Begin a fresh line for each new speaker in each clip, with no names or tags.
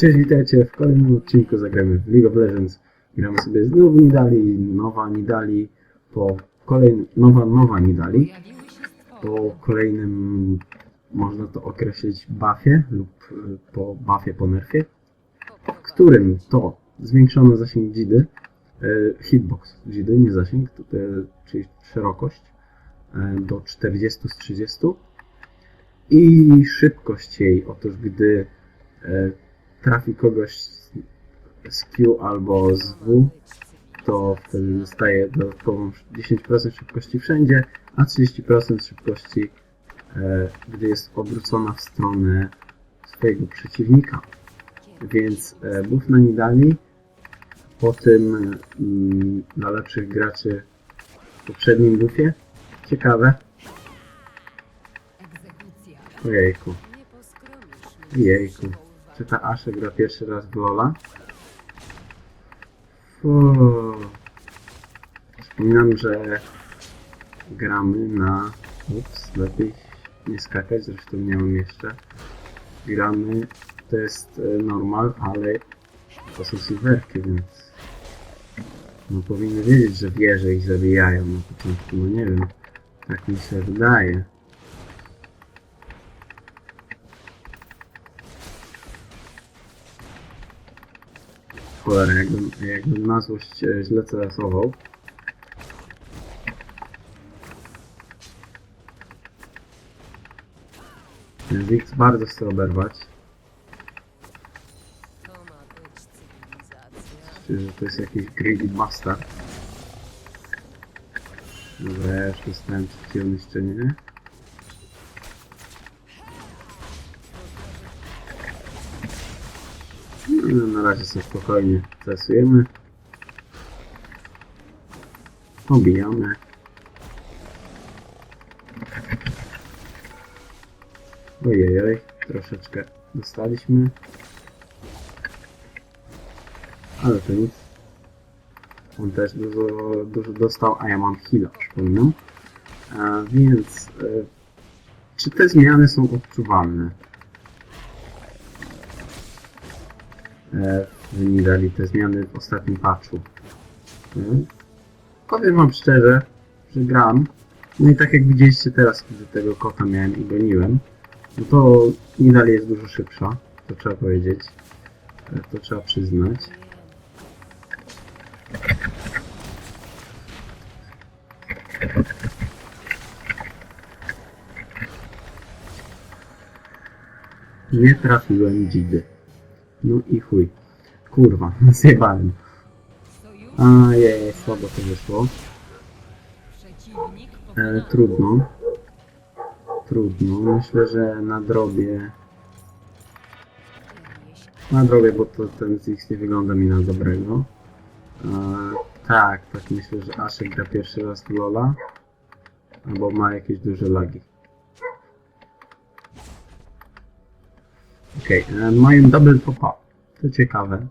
cześć, witajcie w kolejnym odcinku Zagramy w League of Legends. Gramy sobie znów Nidali, nowa Nidali, po kolejnym, nowa, nowa Nidali. Po kolejnym, można to określić, buffie lub y, po buffie po nerfie, w którym to zwiększono zasięg dzidy, y, hitbox dzidy, nie zasięg, y, czyli szerokość do 40 z 30 i szybkość jej. Otóż gdy trafi kogoś z- z Q albo z W, to wtedy dostaje dodatkową 10% szybkości wszędzie, a 30% szybkości, e, gdy jest obrócona w stronę swojego przeciwnika. Więc e, buff na Nidali, po tym mm, dla lepszych graczy w poprzednim buffie. Ciekawe. Ojejku. Jejku. Czy ta Asha gra pierwszy raz w Lola? Fuuu. Przypominam, że gramy na... Ups, lepiej nie skakać, zresztą nie mam jeszcze. Gramy, to jest e, normal, ale to są silverki, więc... No powinny wiedzieć, że wieże ich zabijają na początku, no nie wiem. Tak mi się wydaje. Cholera, jakbym, jakbym na złość e, źle celował. Ziggs bardzo chce oberwać.
To
że to jest jakiś greedy bastard. Dobra, ja już dostałem przeciwne niszczenie. No, na razie sobie spokojnie stresujemy. Pobijamy. Ojej, troszeczkę dostaliśmy. Ale to nic. On też dużo, dużo dostał, a ja mam heal'a, przypominam. A więc, e, czy te zmiany są odczuwalne? E, w Nidali, te zmiany w ostatnim patchu. Hmm? Powiem wam szczerze, że gram. No i tak jak widzieliście teraz, kiedy tego kota miałem i goniłem, no to Nidali jest dużo szybsza, to trzeba powiedzieć. E, To trzeba przyznać. Nie trafiłem dzidy. No i chuj. Kurwa, zjebałem. Ajej, słabo to wyszło. E,
pokonany.
trudno. Trudno. Myślę, że nadrobię. Nadrobię, bo to ten Zix nie wygląda mi na dobrego. Tak, tak myślę, że Asher gra pierwszy raz Lola. Albo ma jakieś duże lagi. Okej, e, mają double popa. To ciekawe.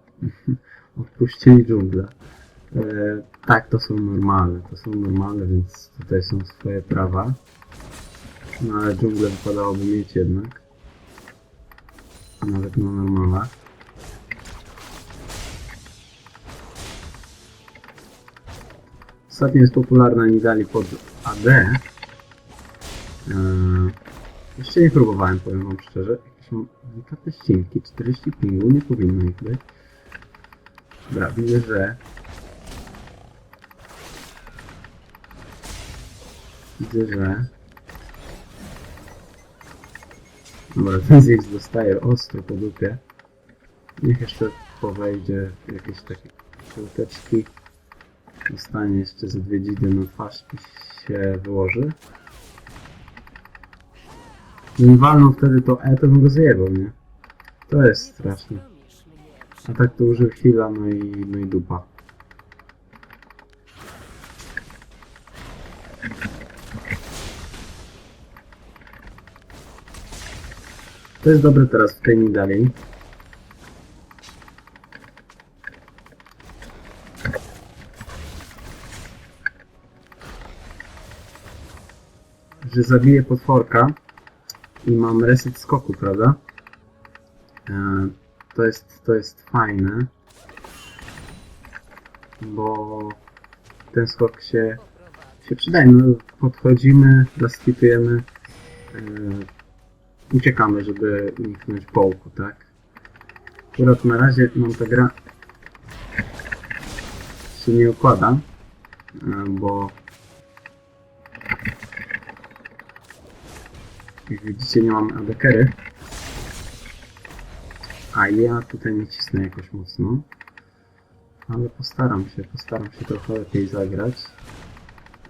Odpuścili dżunglę. E, tak, to są normalne. To są normalne, więc tutaj są swoje prawa. No ale dżunglę wypadałoby mieć jednak. Nawet na normalach. Ostatnio jest popularna Nidali pod AD. Eee, jeszcze nie próbowałem, powiem wam szczerze. Mam delikatne ścinki, 40 pingu, nie powinno ich być. Dobra, widzę, że... Widzę, że... Dobra, ten Ziggs dostaje ostro po dupie. Niech jeszcze powejdzie jakieś takie żółteczki. Dostanie jeszcze ze dwie dzidy na twarz i się wyłoży. Gdybym walnął wtedy to E, to bym go zjebał, nie? To jest straszne. A tak to użył chwila, no i, no i dupa. To jest dobre teraz w tej dalej. Że zabiję potworka i mam reset skoku, prawda? E, to jest, to jest fajne, bo ten skok się, się przydaje. No, podchodzimy, laskitujemy, yy, uciekamy, żeby uniknąć połku, tak? Akurat na razie nam ta gra się nie układa, yy, bo jak widzicie nie mamy adekery. A ja tutaj nie cisnę jakoś mocno. Ale postaram się, postaram się trochę lepiej zagrać.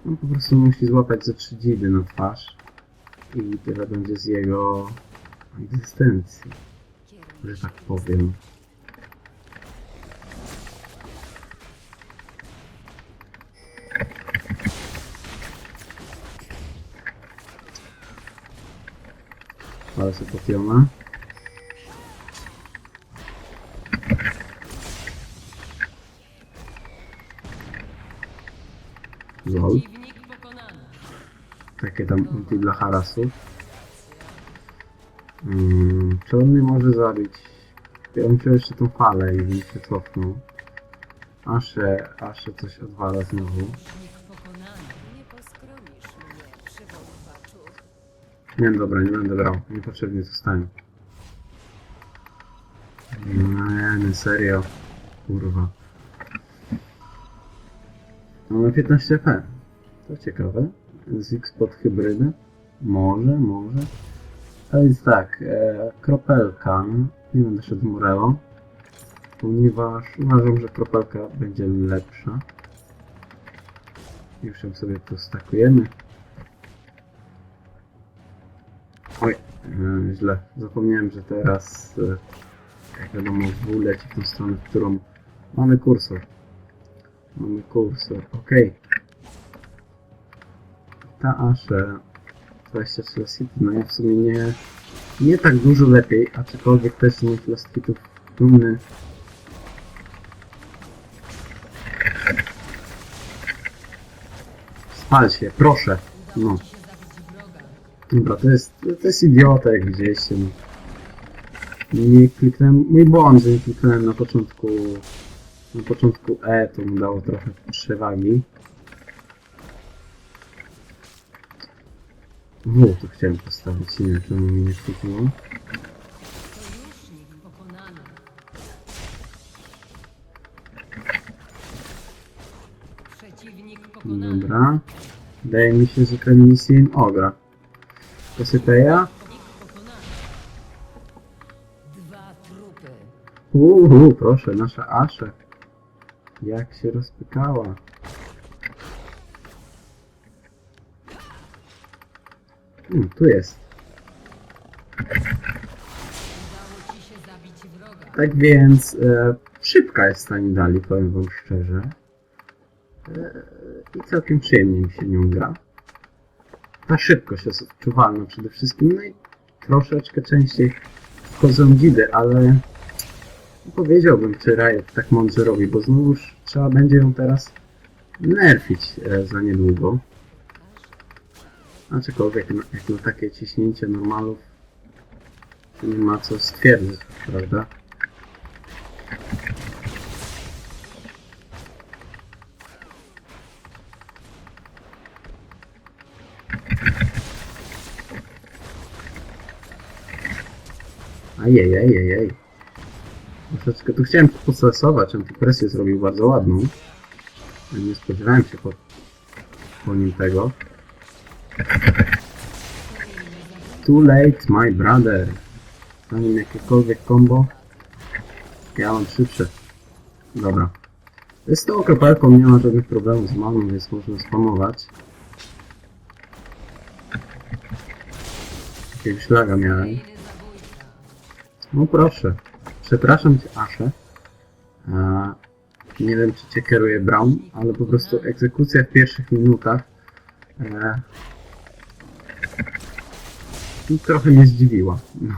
On po prostu musi złapać ze trzy dzidy na twarz. I tyle będzie z jego egzystencji, że tak powiem. Ale się potiona. Lol. Takie tam ulti dla harasów. Hmm, czy on mnie może zabić? Ja bym chciał jeszcze tą falę i bym się cofnął. Asze, Asze coś odwala znowu.
Nie,
dobra, nie będę brał. Niepotrzebnie zostałem. Nie, nie, serio. Kurwa. Mamy 15 F. To ciekawe. Z X pod hybrydę? Może, może. A więc tak, e, kropelka. Nie będę szedł Morello. Ponieważ uważam, że kropelka będzie lepsza. Już ją sobie tu Oj, e, źle. Zapomniałem, że teraz, e, jak wiadomo, W leci w tą stronę, w którą mamy kursor. Mamy kursor, ok. Ta Ashe 23 City, no ja w sumie nie, nie tak dużo lepiej, aczkolwiek też moich last dumny. Spal się, proszę. No.
Ci się zabić wroga.
Dobra, to jest, to jest idiota jak widzieliście. No. Nie kliknąłem, mój błąd, że nie kliknąłem na początku, na początku E, to mu dało trochę przewagi. W, to chciałem postawić, nie wiem czemu mi nie
pokonany.
Dobra. Wydaje mi się, że ten misję ogra.
Dwa trupy.
Uuu, proszę, nasza Ashe. Jak się rozpykała. Hmm, tu jest. Tak więc e, szybka jest ta Nidali, powiem wam szczerze. E, I całkiem przyjemnie mi się nią gra. Ta szybkość jest odczuwalna przede wszystkim, no i troszeczkę częściej wchodzą dzidy, ale powiedziałbym, czy Riot tak mądrze robi, bo znowuż trzeba będzie ją teraz nerfić e, za niedługo. Aczkolwiek no, jak na takie ciśnięcie normalów nie ma co stwierdzić, prawda? Ajejejejej. Troszeczkę tu chciałem postresować, on tu presję zrobił bardzo ładną. Nie spodziewałem się po, po nim tego. Too late, my brother. Zanim jakiekolwiek combo, ja mam szybsze. Dobra. Z tą kropelką nie ma żadnych problemów z maną, więc można spamować. Jakiegoś laga miałem. No proszę. Przepraszam cię, Asze. Nie wiem, czy cię kieruje Brown, ale po prostu egzekucja w pierwszych minutach e, i trochę mnie zdziwiła. No.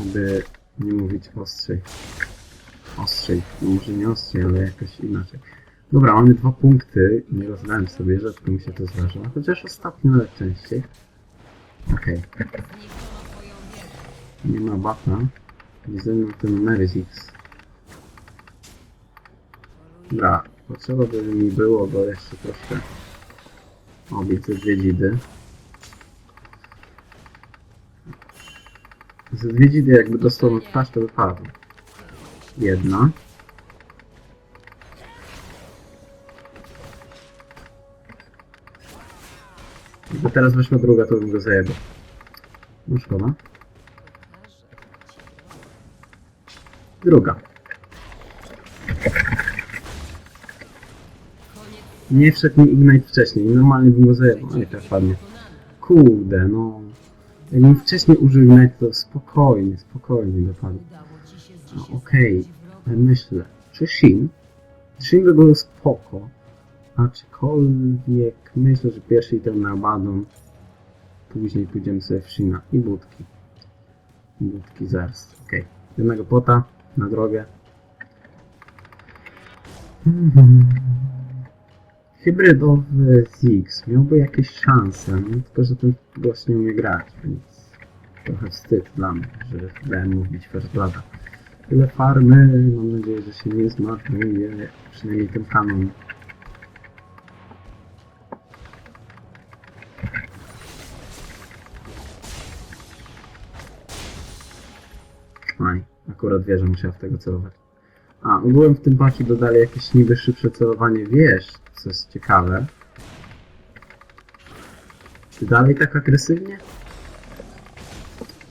Aby nie mówić ostrzej. Ostrzej. No może nie ostrzej, ale jakoś inaczej. Dobra, mamy dwa punkty. Nie rozdałem sobie, rzadko mi się to zdarza. Chociaż ostatnio nawet częściej. Okej.
Wieżę.
Nie ma bata. Widzę na tym Nerizix. Dobra, potrzeba by mi było go jeszcze troszkę. O, widzę dwie dzidy. Ze dwie dzidy jakby dostał na twarz, to wypadło. Jedna. Gdyby teraz wyszła druga, to bym go zajebał. No szkoda. Druga. Nie wszedł mi Ignite wcześniej, normalnie bym go zajebał. Ej, tak padnie. Kurde, no. Jakbym wcześniej użył Ignite, to spokojnie, spokojnie dopadł. No, Okej,
wrogów.
myślę. Czy Shin? Shin by było spoko. Aczkolwiek myślę, że pierwszy item na Abaddon. Później pójdziemy sobie w Shina i budki. Budki zaraz. Okej. Jednego pota na drogę. Mhm. Hybrydowy Ziggs miałby jakieś szanse, no, tylko że ten gość nie umie grać, więc trochę wstyd dla mnie, że dałem mu wbić. Tyle farmy, mam nadzieję, że się nie zmarnuje, przynajmniej ten kanon. Aj, akurat wierzę, musiałem w tego celować. A, ogółem w tym paki dodali jakieś niby szybsze celowanie wiesz, co jest ciekawe. Czy dalej tak agresywnie?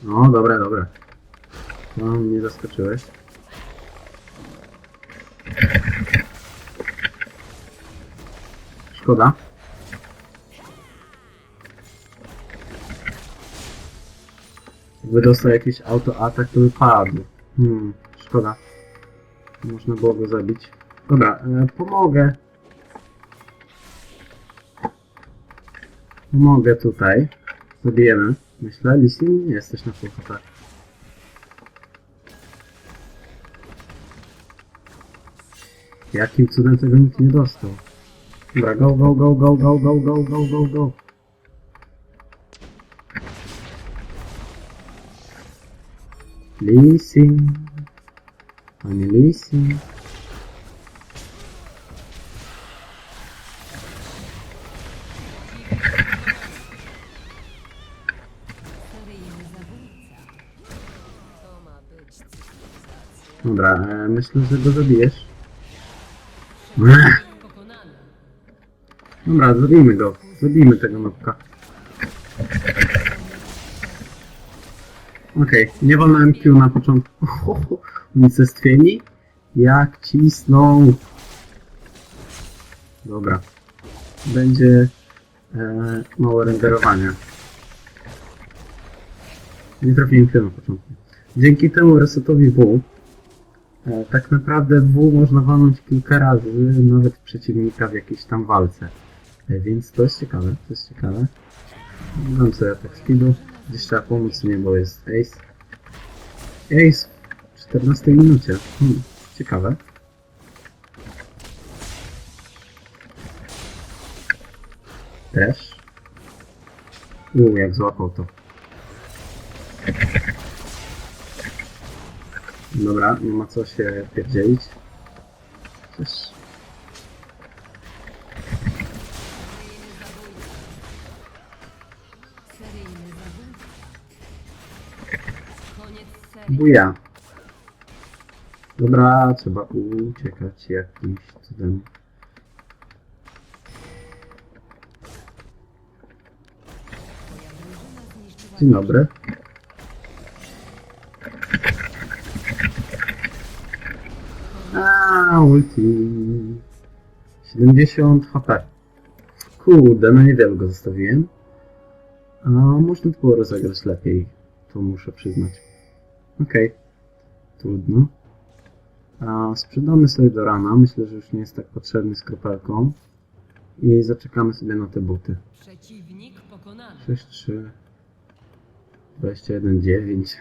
No, dobre, dobre. No, mnie zaskoczyłeś. Szkoda. Jakby dostał jakiś autoatak, to by padł. Hmm, szkoda. Można było go zabić. Dobra, e, pomogę. Pomogę tutaj. Zabijemy. Myślę, Lisin, nie jesteś na full attack. Jakim cudem tego nikt nie dostał? Dobra, go, go, go, go, go, go, go, go, go, go. Leasing. Panie
leasing.
Dobra, e, myślę, że go zabijesz. Dobra, zabijmy go. Zabijmy tego nopka. Okej, nie wolno MQ na początku. Unicestwieni? Jak cisną. Dobra. Będzie e, mało renderowania. Nie trafiłem Q na początku. Dzięki temu resetowi W E, Tak naprawdę W można walnąć kilka razy, nawet przeciwnika w jakiejś tam walce. E, Więc to jest ciekawe, to jest ciekawe. Dam sobie atak speedu. Gdzieś trzeba pomóc mnie, bo jest Ace. Ace w 14 minucie. Hmm, ciekawe. Też. Uuu, jak złapał to. Dobra, nie ma co się pierdzielić. Buja. Dobra, trzeba uciekać jakimś cudem. Dzień dobry. A, ulti. 70 HP. Kurde, no niewiele go zostawiłem. A można to było rozegrać lepiej. To muszę przyznać. Okej. Trudno. A sprzedamy sobie do rana. Myślę, że już nie jest tak potrzebny z kropelką. I zaczekamy sobie na te buty.
Przeciwnik pokonany.
6, 3, 21, 9.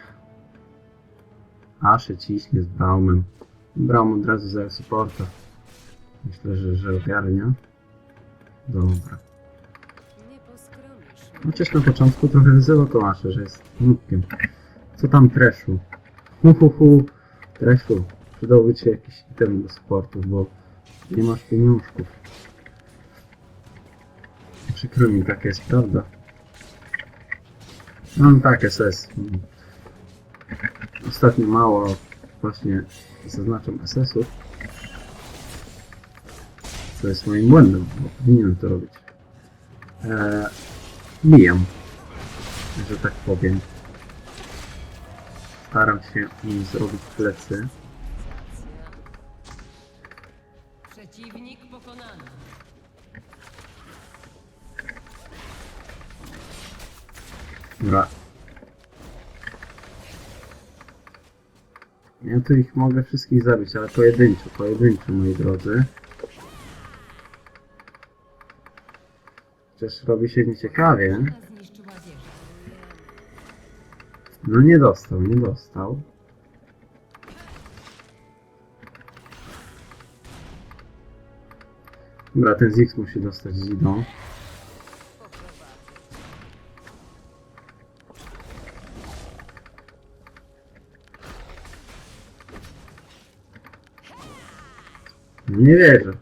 Asze ciśnie z Braumem. Braum od razu zajął supporta. Myślę, że, że ogarnia. Dobra. Chociaż na początku trochę to Asze, że jest nubkiem. Co tam Treshu? Hu, hu, hu. Treszu, przydałby ci jakiś item do sportu, bo nie masz pieniążków. Przykro mi, taka jest prawda. No tak, SS. Ostatnio mało właśnie zaznaczam SS-ów. Co jest moim błędem, bo powinienem to robić. Eee, bijam, że tak powiem. Staram się im zrobić plecy.
Przeciwnik pokonany.
Dobra. Ja tu ich mogę wszystkich zabić, ale pojedynczo, pojedynczo, moi drodzy. Chociaż robi się nieciekawie. No nie dostał, nie dostał. Dobra, ten Zix musi dostać Zidą.
Poprowadzę.
Nie wierzę.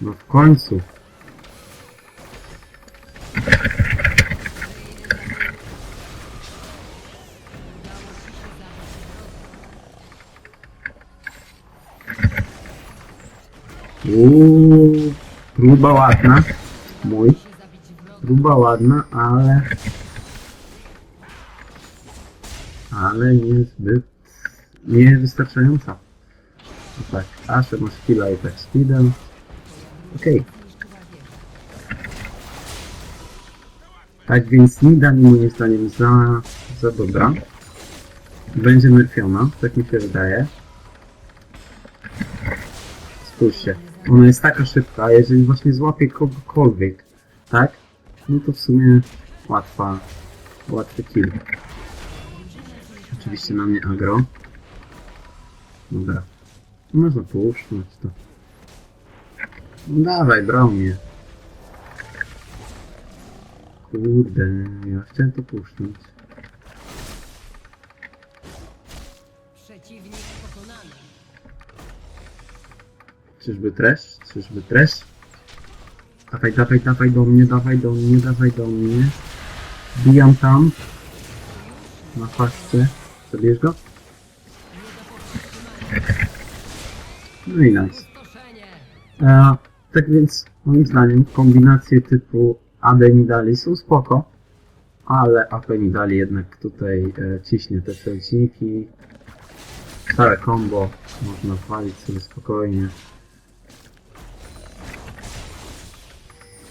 No w końcu. Uuu, próba ładna. Mój. Próba ładna, ale... Ale niezbyt... niewystarczająca. No tak, Asher ma skilla i tak speedem. Okej,
Zniszczyła
tak więc Nida mi moim zdaniem za, za dobra. Będzie nerfiona, tak mi się wydaje. Spójrzcie, ona jest taka szybka, jeżeli właśnie złapie kogokolwiek, tak? No to w sumie łatwa, łatwy kill. Oczywiście na mnie agro. Dobra. Można puszczać to. No dawaj, brał mnie. Kurde, ja chciałem to puszczać.
Przeciwnik pokonany.
Czyżby trash? Czyżby trash? Dawaj, dawaj, dawaj do mnie, dawaj do mnie, dawaj do mnie. Bijam tam. Na faszce. Zabierz go? No i nice. E, tak więc, moim zdaniem, kombinacje typu AD Nidali są spoko, ale AP Nidali jednak tutaj e, ciśnie te przeliczniki. Całe combo można walić sobie spokojnie.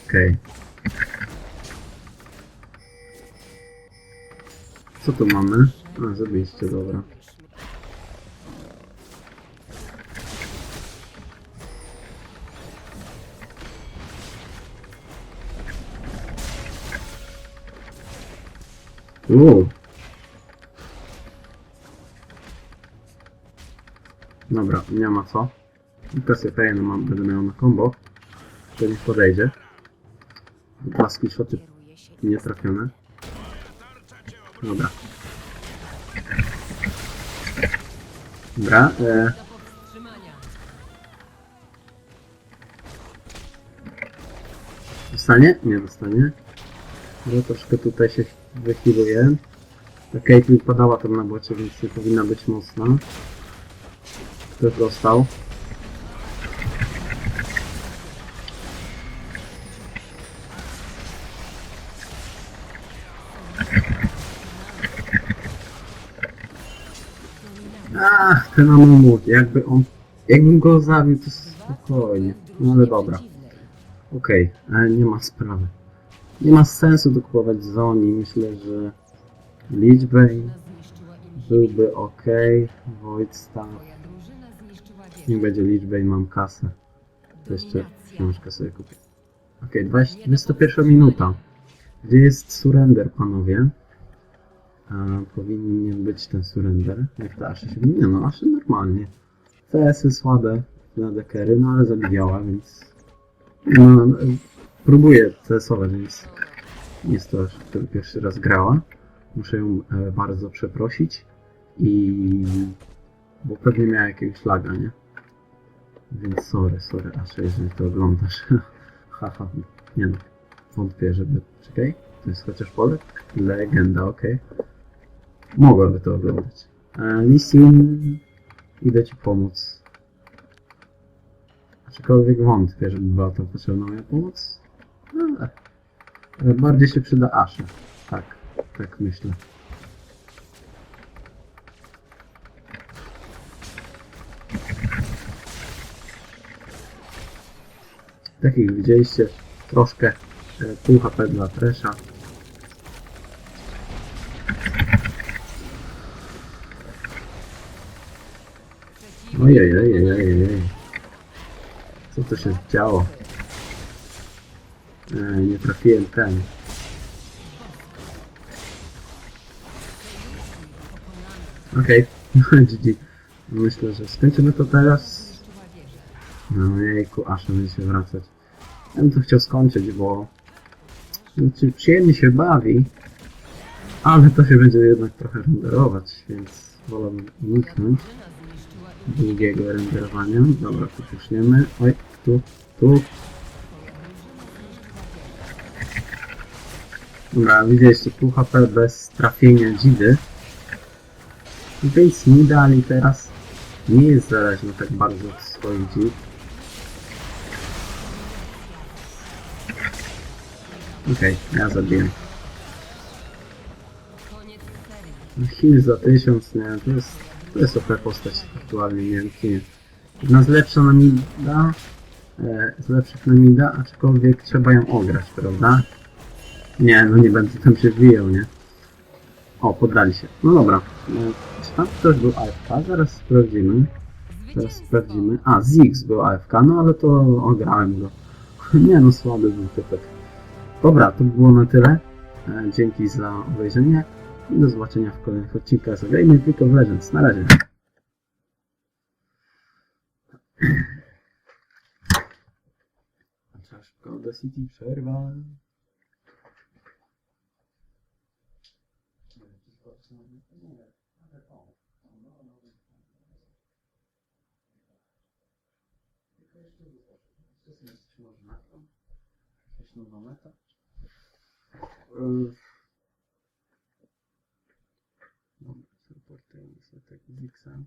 Okej. Co tu mamy? A, zabyliście, dobra. Uuu. Dobra, nie ma co. Presję fejn mam, będę miał na combo. To niech podejdzie. Dwa
się
nietrafione. Dobra. Dobra, e, dostanie? Nie dostanie. No troszkę tutaj się wychiluje. Ta Caitlyn padała tam na bocie, więc nie powinna być mocna. Ktoś dostał. Ach, ten Amamut, jakby on... Jakbym go zabił, to spokojnie. No ale dobra. Okej, ale nie ma sprawy. Nie ma sensu dokupować Zoni. Myślę, że
im
byłby ok. Void Staff. Niech będzie liczbę i mam kasę. To jeszcze książkę sobie kupię. Okay, 21 minuta. Gdzie jest surrender, panowie? A, powinien być ten surrender. Jak to Ashe się... Nie no, Ashe normalnie. CS-y słabe na dekery, no ale zabijała, więc... No, e, próbuję CS-ować, więc jest to, który pierwszy raz grała. Muszę ją e, bardzo przeprosić i... bo pewnie miała jakiegoś laga, nie? Więc sorry, sorry, Asha, jeżeli to oglądasz. Haha, nie no. Wątpię, żeby... Czekaj, to jest chociaż Polek? Legenda, okej. Mogłaby to oglądać. E, Lisin, idę ci pomóc. Aczkolwiek wątpię, żeby była to potrzebna moja pomoc. E, bardziej się przyda Asha. Tak, tak myślę. Tak jak widzieliście, troszkę e, pół HP dla Tresha. Ojej, ojej, ojej, ojej. Co to się działo? E, nie trafiłem ten. Okej, okay. GG. Myślę, że skończymy to teraz. No jejku, aż będzie się wracać. Ja bym to chciał skończyć, bo znaczy, przyjemnie się bawi, ale to się będzie jednak trochę renderować, więc wolałbym uniknąć długiego renderowania. Dobra, tu puszniemy. Oj, tu, tu. Dobra, widzieliście, pół HP bez trafienia dzidy. Więc mi dali teraz nie jest zależny tak bardzo od swoich dzid. Okej, ja zabiję. Heal za 1000, nie, to jest, to jest OP postać aktualnie, nie wiem. Jedna z lepsza na mida, e, z lepszych na mida, aczkolwiek trzeba ją ograć, prawda? Nie, no nie będę tam się wbijał, nie? O, poddali się. No dobra, e, czy tam ktoś był AFK? Zaraz sprawdzimy. Teraz sprawdzimy. A, Ziggs był AFK, no ale to ograłem go. Nie no, słaby był typek. Dobra, to było na tyle. E, Dzięki za obejrzenie i do zobaczenia w kolejnych odcinkach z Gaming League of Legends. Na razie. Trzeba szybko do City przerwa. Jakaś nowa meta? Dobra, tak Zixa.